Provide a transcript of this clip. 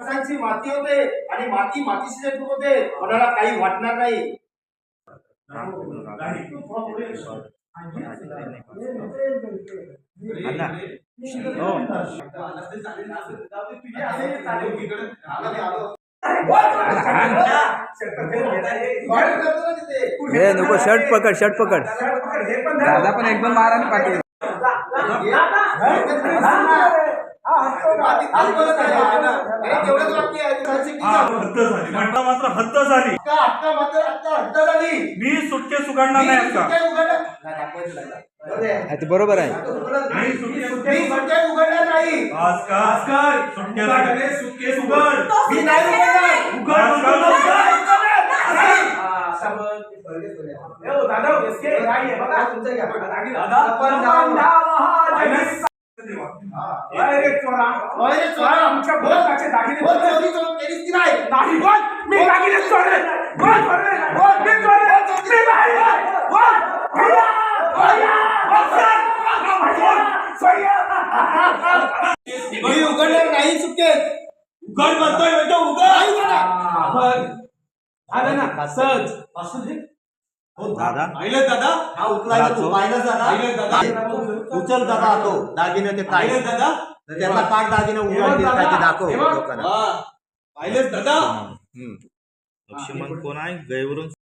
माणसांची माती होते आणि माती मातीशी जे होते कोणाला काही वाटणार नाही. हे. नको शर्ट पकड शर्ट पकड. दादा पण एकदम माराने पाटील तेवढंच वाक्य आहे तुमची टीका. हद्द झाली. मात्र हद्द झाली. मात्र झाली. मी सुटके सुगाडणार नाही आता नाही, दाखवायचं नाही. ते बरोबर आहे. नाही. सुटके मी सुट्ट्या उघडल्या नाही. आज का सुटके झाले. सुटके सुगड मी नाही उघडल्या. उघड म्हणतो ना, उघड. अरे चोरा, बोल. बोल, चोरी चोर केलीस की नाही? मी उघडणार नाही सुटकेस उघड म्हणतोय बेटा उघड. नाही उघडणार. दादा. पाहिलं दादा? हा उचलायला तू. पाहिलंच पाहिलं दादा? दादा. उचल दादा तो. दागिने ते काय पाहिलं दादा? त्यांना काढ दागिने उघड दिसत आहे ते दाखव हे. लोकांना. हा. पाहिलंच दादा? लक्ष्मण कोण आहे? गैवरून